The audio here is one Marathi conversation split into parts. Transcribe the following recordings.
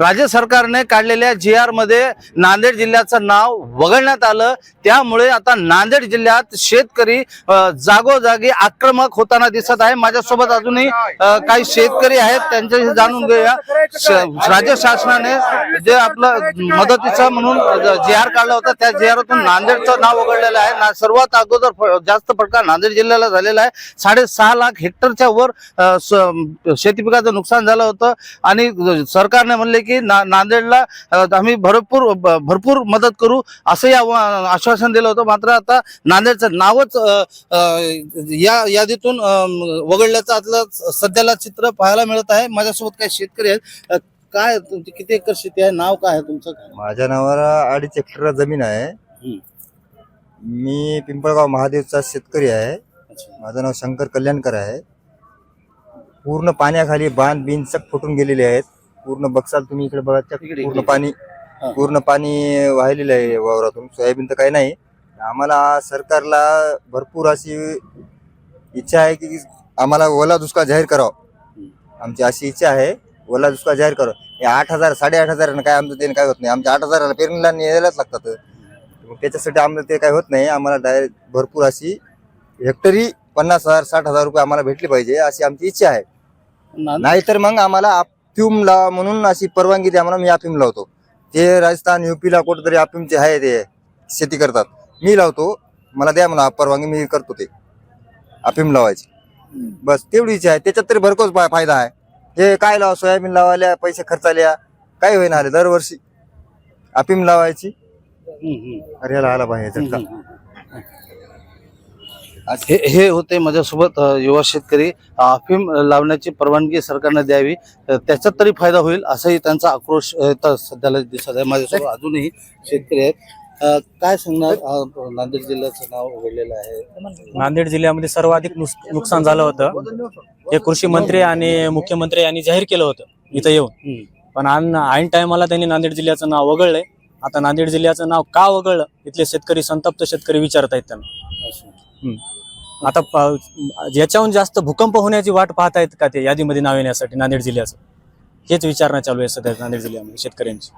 राज्य सरकारने काढलेल्या जी आरमध्ये नांदेड जिल्ह्याचं नाव वगळण्यात आलं. त्यामुळे आता नांदेड जिल्ह्यात शेतकरी जागोजागी आक्रमक होताना दिसत आहे. माझ्यासोबत अजूनही काही शेतकरी आहेत. त्यांच्याशी जाणून घेऊया. राज्य शासनाने जे आपलं मदतीचं म्हणून जी आर काढला होता. त्या जी आरतून नांदेडचं नाव वगळलेलं आहे. ना- सर्वात अगोदर जास्त फटका नांदेड जिल्ह्याला झालेला आहे. साडेसहा लाख हेक्टरच्या वर शेती पिकाचं नुकसान झालं होतं. आणि सरकारने म्हणले की ना- नांदेडला आम्ही भरपूर भरपूर मदत करू असंही आश्वासन दिलं होतं. मात्र आता नांदेडचं नावच या यादीतून वगळल्याचं आतलं सध्याला चित्र पाहायला मिळत आहे. माझ्यासोबत काही शेतकरी आहेत. काय तुमची किती एकर शेती आहे? नाव काय आहे तुमचं? माझ्या नावावर अडीच हेक्टर जमीन आहे. मी पिंपळगाव महादेवचा शेतकरी आहे. माझं नाव शंकर कल्याणकर आहे. पूर्ण पाण्याखाली बांध बिन चक फुटून गेलेले आहेत. पूर्ण बघसाल तुम्ही इकडे बघा इकडे- पूर्ण इकडे. पाणी हा. पूर्ण पाणी वाहिलेलं आहे वावरातून. सोयाबीन तर काही नाही. आम्हाला सरकारला भरपूर अशी इच्छा आहे की आम्हाला ओला दुष्काळ जाहीर करावं. आमची अशी इच्छा आहे ओला दुष्काळ जाहीर करावं. हे आठ हजार साडेआठ हजारानं काय आमचं ते काय होत नाही. आमच्या आठ हजाराला पेरणीला यायलाच लागतात. मग त्याच्यासाठी आम्हाला ते काय होत नाही. आम्हाला डायरेक्ट भरपूर अशी हेक्टरी पन्नास हजार साठ हजार रुपये आम्हाला भेटली पाहिजे अशी आमची इच्छा आहे. नाहीतर मग आम्हाला अफिम लावा म्हणून अशी परवानगी द्या म्हणून मी अफिम लावतो. ते राजस्थान युपीला कुठेतरी अफिमचे आहे ते शेती करतात. मी लावतो मला द्या म्हणा परवानगी मी करतो ते. अफिम लावायची. बस तेवढी इच्छा आहे. त्याच्यात तरी भरकोच फायदा आहे. हे काय लावा सोयाबीन लावायला पैसे खर्चाल्या काय होईना आले दरवर्षी. अफिम लावायची. अरे आला पाहिजे. हे हे होते माझ्यासोबत युवा शेतकरी. अफीम लावण्याची परवानगी सरकारने द्यावी. अ, त्याच्यात तरी फायदा होईल असाही त्यांचा आक्रोश सध्याला दिसत आहे. माझ्यासोबत अजूनही शेतकरी आहेत. काय सांगणार? अ, नांदेड जिल्ह्याचं नाव उघडलेलं आहे. नांदेड जिल्ह्यामध्ये सर्वाधिक नुस- नुकसान झालं होतं. हे कृषी मंत्री आणि मुख्यमंत्री यांनी जाहीर केलं होतं इथं येऊन. हम्म. पण आन ऐन टायमाला त्यांनी नांदेड जिल्ह्याचं नाव वगळलंय. आता नांदेड जिल्ह्याचं नाव का वगळलं? इथले शेतकरी संतप्त शेतकरी विचारत आहेत त्यांना. आता प- याच्याहून जास्त भूकंप होण्याची वाट पाहत आहेत का ते यादीमध्ये नाव येण्यासाठी नांदेड जिल्ह्याचं? हेच विचारणा चालू आहे सध्या नांदेड जिल्ह्यामध्ये शेतकऱ्यांची.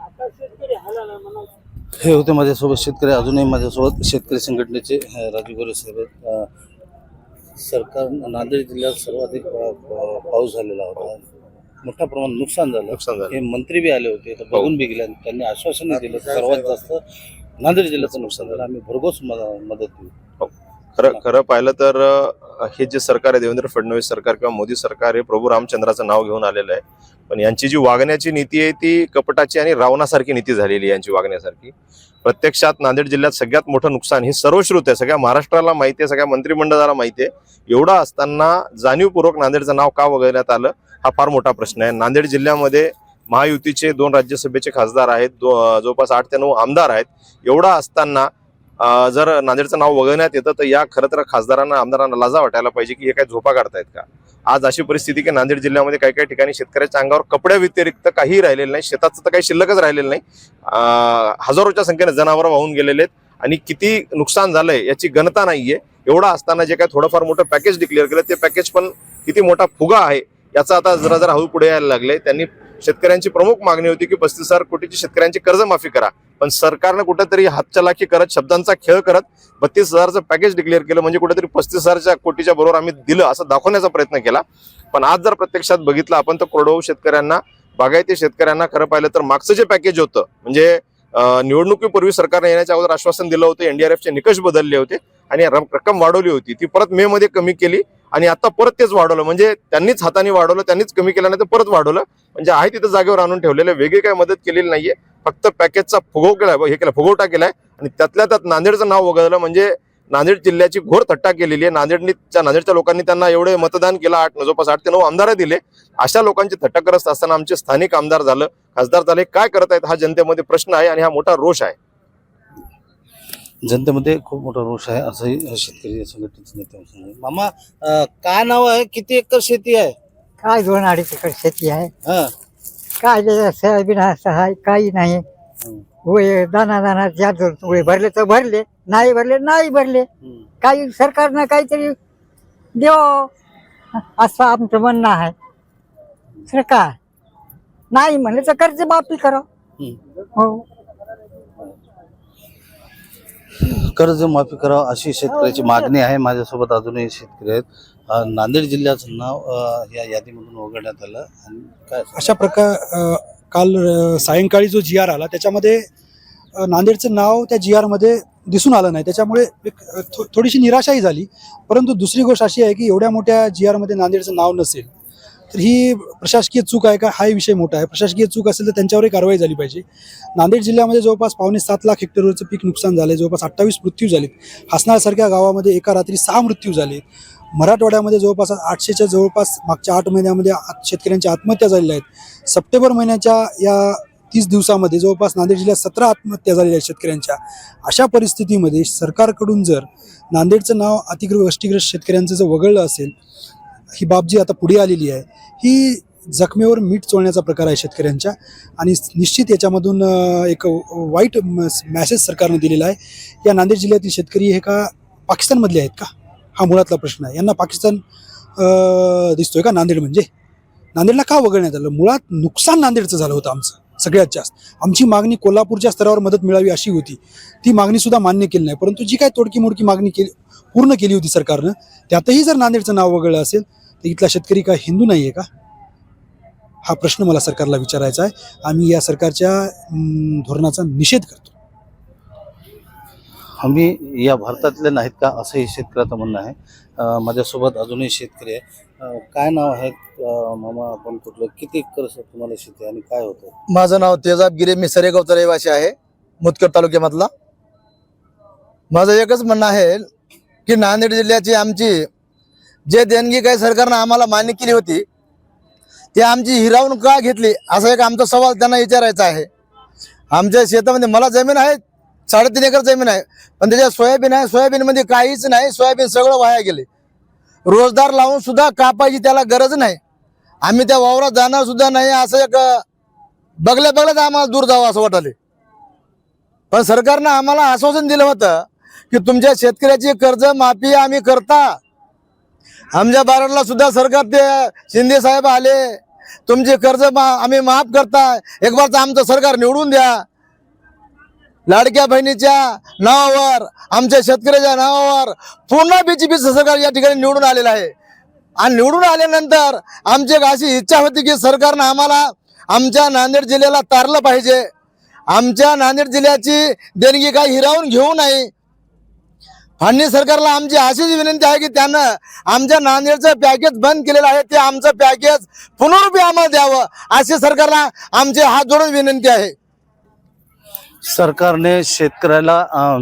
हे होते माझ्यासोबत शेतकरी अजूनही माझ्यासोबत शेतकरी संघटनेचे राजू गोरे साहेब आहेत. सरकार नांदेड जिल्ह्यात सर्वाधिक पाऊस झालेला होता. मोठ्या प्रमाणात नुकसान झालं. नुकसान झालं. हे मंत्री बी आले होते तर बघून बी गेले. त्यांनी आश्वासन दिलं सर्वात जास्त नांदेड जिल्ह्याचं नुकसान झालं. आम्ही भरघोस मद- मदत देऊ खरं खरं पाहिलं तर हे जे सरकार आहे देवेंद्र फडणवीस सरकार किंवा मोदी सरकार हे प्रभू रामचंद्राचं नाव घेऊन आलेलं आहे. पण यांची जी वागण्याची नीती आहे ती कपटाची आणि रावणासारखी नीती झालेली आहे यांची वागण्यासारखी. प्रत्यक्षात नांदेड जिल्ह्यात सगळ्यात मोठं नुकसान हे सर्वश्रुत आहे. सगळ्या महाराष्ट्राला माहिती आहे सगळ्या मंत्रिमंडळाला माहिती आहे. एवढं असताना जाणीवपूर्वक नांदेडचं नाव का वगळण्यात आलं हा फार मोठा प्रश्न आहे. नांदेड जिल्ह्यामध्ये महायुतीचे दोन राज्यसभेचे खासदार आहेत जवळपास आठ ते नऊ आमदार आहेत. एवढा असताना जर नांदेडचं नाव वगळण्यात येतं तर या खरं तर खासदारांना आमदारांना लाजा वाटायला पाहिजे की हे काय झोपा काढतायत का? आज अशी परिस्थिती की नांदेड जिल्ह्यामध्ये काही काही ठिकाणी शेतकऱ्याच्या अंगावर कपड्या व्यतिरिक्त काही राहिलेलं नाही शेताचं तर काही शिल्लकच राहिलेलं नाही. हजारोच्या संख्येने जनावरं वाहून गेलेले आहेत आणि किती नुकसान झालंय याची गणता नाहीये. एवढा असताना जे काय थोडंफार मोठं पॅकेज डिक्लेअर केलं ते पॅकेज पण किती मोठा फुगा आहे याचा आता जरा जरा हळू पुढे यायला लागले त्यांनी शेतकऱ्यांची प्रमुख मागणी होती की पस्तीस हजार कोटीची शेतकऱ्यांची कर्जमाफी करा. पण सरकारनं कुठेतरी हातचलाखी करत शब्दांचा खेळ करत बत्तीस हजारचं पॅकेज डिक्लेअर केलं म्हणजे कुठेतरी पस्तीस हजारच्या कोटीच्या बरोबर आम्ही दिलं असं दाखवण्याचा प्रयत्न केला. पण आज जर प्रत्यक्षात बघितलं आपण तर कोरडवाहू शेतकऱ्यांना बागायती शेतकऱ्यांना खरं पाहिलं तर मागचं जे पॅकेज होतं म्हणजे निवडणुकीपूर्वी सरकारने येण्याच्या अगोदर आश्वासन दिलं होतं एनडीआरएफचे निकष बदलले होते आणि रक्कम वाढवली होती. ती परत मे मध्ये कमी केली आणि आता परत तेच वाढवलं म्हणजे त्यांनीच हाताने वाढवलं त्यांनीच कमी केलं तर परत वाढवलं. म्हणजे आहे तिथं जागेवर आणून ठेवलेलं आहे. वेगळी काही मदत केलेली नाहीये. फक्त पॅकेजचा फुगव केलाय हे केला फुगवटा केलाय. आणि त्यातल्या त्यात नांदेडचं नाव वगळलं म्हणजे नांदेड जिल्ह्याची घोर थट्टा केलेली आहे. नांदेडनी त्या नांदेडच्या लोकांनी त्यांना एवढे मतदान केलं आठ जवळपास आठ ते नऊ आमदार दिले. अशा लोकांची थट्टा करत असताना आमचे स्थानिक आमदार झालं. खासदार झाले. काय करत आहेत हा जनतेमध्ये प्रश्न आहे आणि हा मोठा रोष आहे. जनतेमध्ये खूप मोठा रोष आहे असंही शेतकरी संघटनेचे नेते. मामा काय नाव आहे? किती एकर शेती आहे? काय दोन अडीच एकर शेती आहे. हा. काय सोयाबीन असं आहे काही नाही. होय दाना दाना होय भरले तर भरले नाही भरले नाही भरले. काही सरकारनं काहीतरी देव असं आमचं म्हणणं आहे. सरकार नाही म्हणले तर कर्ज माफी करा. हो. कर्ज माफी करावं अशी शेतकऱ्याची मागणी आहे. माझ्यासोबत अजूनही शेतकरी आहेत. नांदेड जिल्ह्याचं नाव या यादीमधून वगळण्यात आलं. आणि काय अशा प्रकार अ, काल अ, सायंकाळी जो जी आर आला त्याच्यामध्ये अ, नांदेडचं नाव त्या जी आरमध्ये दिसून आलं नाही. त्याच्यामुळे एक अ, थो- थोडीशी निराशाही झाली. परंतु दुसरी गोष्ट अशी आहे की एवढ्या मोठ्या जी आरमध्ये नांदेडचं नाव नसेल तर ही प्रशासकीय चूक आहे का? हाही विषय मोठा आहे. प्रशासकीय चूक असेल तर त्यांच्यावरही कारवाई झाली पाहिजे. नांदेड जिल्ह्यामध्ये जवळपास पावणे सात लाख हेक्टरवरचं पीक नुकसान झालं जवळपास अठ्ठावीस मृत्यू झालेत. हासनाळसारख्या गावामध्ये एका रात्री सहा मृत्यू झाले मराठवाड्यामध्ये जवळपास आठशेच्या जवळपास मागच्या आठ महिन्यामध्ये आत- शेतकऱ्यांच्या आत्महत्या झालेल्या आहेत सप्टेंबर महिन्याच्या या तीस दिवसामध्ये जवळपास नांदेड जिल्ह्यात सतरा आत्महत्या झालेल्या आहेत शेतकऱ्यांच्या. अशा परिस्थितीमध्ये सरकारकडून जर नांदेडचं नाव अतिग्र वष्टीग्रस्त शेतकऱ्यांचं जर वगळलं असेल ही बाब जी आता पुढे आलेली आहे ही जखमेवर मीठ चोळण्याचा प्रकार आहे शेतकऱ्यांच्या आणि निश्चित याच्यामधून एक वाईट मॅसेज सरकारनं दिलेला आहे. या नांदेड जिल्ह्यातील शेतकरी हे का पाकिस्तानमधले आहेत का? हा मुळातला प्रश्न आहे. यांना पाकिस्तान दिसतोय का नांदेड म्हणजे? नांदेडला का वगळण्यात आलं? मुळात नुकसान नांदेडचं झालं होतं आमचं सगळ्यात जास्त. आमची मागणी कोल्हापूरच्या स्तरावर मदत मिळावी अशी होती. ती मागणी सुद्धा मान्य केली नाही. परंतु जी काय तोडकी मोडकी मागणी केली पूर्ण केली होती सरकारनं त्यातही जर नांदेडचं नाव वगळलं असेल तर इथला शेतकरी काय हिंदू नाही आहे का? हा प्रश्न मला सरकारला विचारायचा आहे. आम्ही या सरकारच्या धोरणाचा निषेध करतो. आम्ही या भारतातले नाहीत का असंही शेतकऱ्याचं म्हणणं आहे. माझ्यासोबत अजूनही शेतकरी आहे. काय नाव आहे? मामा आपण कुठलं? किती एकर तुम्हाला शेती आणि काय होतं? माझं नाव तेजाब गिरे मी सरेगावचा रहिवासी आहे मुदखेड तालुक्यामधला. माझं एकच म्हणणं आहे की नांदेड जिल्ह्याची आमची जे देणगी काही सरकारनं आम्हाला मान्य केली होती ती आमची हिरावून का घेतली? असा एक आमचा सवाल त्यांना विचारायचा आहे. आमच्या शेतामध्ये मला जमीन आहे साडेतीन एकर जमीन आहे. पण त्याच्यात सोयाबीन आहे. सोयाबीनमध्ये काहीच नाही. सोयाबीन सगळं वाया गेले. रोजदार लावून सुद्धा कापायची त्याला गरज नाही. आम्ही त्या वावरात जाणार सुद्धा नाही. असं एक बघल्या बघल्याच आम्हाला दूर जावं असं वाटले पण सरकारनं आम्हाला आश्वासन दिलं होतं की तुमच्या शेतकऱ्याची कर्ज माफी आम्ही करता. आमच्या बाराला सुद्धा सरकार ते शिंदे साहेब आले. तुमचे कर्ज मा आम्ही माफ करता. एक बारचं आमचं सरकार निवडून द्या. लाडक्या बहिणीच्या नावावर आमच्या शेतकऱ्याच्या नावावर पुन्हा बीजेपी सरकार या ठिकाणी निवडून आलेलं आहे. आणि निवडून आल्यानंतर आमची एक अशी इच्छा होती की सरकारनं आम्हाला आमच्या नांदेड जिल्ह्याला तारलं पाहिजे. आमच्या नांदेड जिल्ह्याची देणगी काही हिरावून घेऊ नये. फडणवीस सरकारला आमची अशीच विनंती आहे की त्यानं आमच्या नांदेडचं पॅकेज बंद केलेलं आहे ते आमचं पॅकेज पुनरुपी आम्हाला द्यावं अशी सरकारला आमचे हात जोडून विनंती आहे. सरकारने शेतकऱ्याला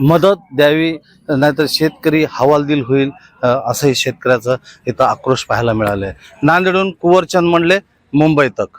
मदत द्यावी नाहीतर शेतकरी हवालदिल होईल असंही शेतकऱ्याचं इथं आक्रोश पाहायला मिळालंय. नांदेडहून कुवरचंद म्हणले मुंबई तक.